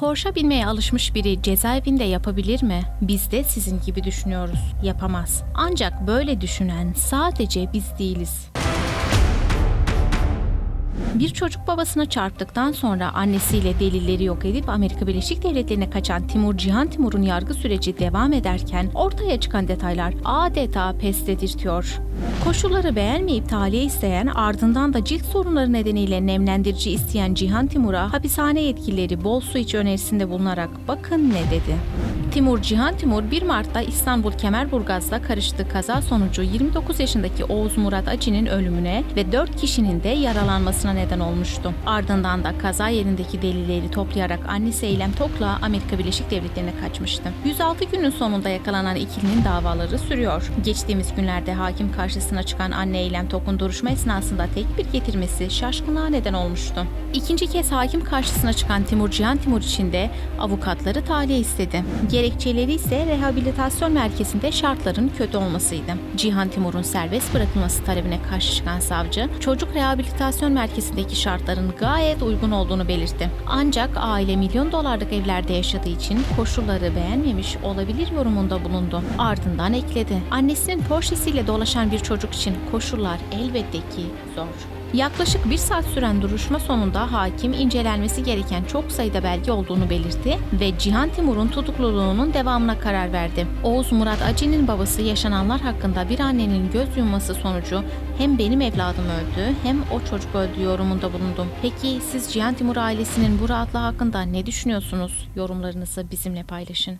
Porsche binmeye alışmış biri cezaevinde yapabilir mi? Biz de sizin gibi düşünüyoruz. Yapamaz. Ancak böyle düşünen sadece biz değiliz. Bir çocuk babasına çarptıktan sonra annesiyle delilleri yok edip Amerika Birleşik Devletleri'ne kaçan Timur Cihan Timur'un yargı süreci devam ederken ortaya çıkan detaylar adeta pes dedirtiyor. Koşulları beğenmeyip tahliye isteyen ardından da cilt sorunları nedeniyle nemlendirici isteyen Cihan Timur'a hapishane yetkilileri bol su iç önerisinde bulunarak bakın ne dedi. Timur Cihan Timur 1 Mart'ta İstanbul Kemerburgaz'da karıştığı kaza sonucu 29 yaşındaki Oğuz Murat Acı'nın ölümüne ve 4 kişinin de yaralanmasına neden olmuştu. Ardından da kaza yerindeki delilleri toplayarak annesi Eylem Tok'la Amerika Birleşik Devletleri'ne kaçmıştı. 106 günün sonunda yakalanan ikilinin davaları sürüyor. Geçtiğimiz günlerde hakim karşısına çıkan anne Eylem Tok'un duruşma esnasında tek bir getirmesi şaşkınlığa neden olmuştu. İkinci kez hakim karşısına çıkan Timur Cihan Timur için de avukatları tahliye istedi. Gerekçeleri ise rehabilitasyon merkezinde şartların kötü olmasıydı. Cihan Timur'un serbest bırakılması talebine karşı çıkan savcı, çocuk rehabilitasyon merkezindeki şartların gayet uygun olduğunu belirtti. Ancak aile milyon dolarlık evlerde yaşadığı için koşulları beğenmemiş olabilir yorumunda bulundu. Ardından ekledi. Annesinin Porsche'siyle dolaşan bir çocuk için koşullar elbette ki zor. Yaklaşık bir saat süren duruşma sonunda hakim incelenmesi gereken çok sayıda belge olduğunu belirtti ve Cihan Timur'un tutukluluğunun devamına karar verdi. Oğuz Murat Acı'nın babası yaşananlar hakkında bir annenin göz yumması sonucu hem benim evladım öldü hem o çocuk öldü yorumunda bulundum. Peki siz Cihan Timur ailesinin bu rahatlığı hakkında ne düşünüyorsunuz? Yorumlarınızı bizimle paylaşın.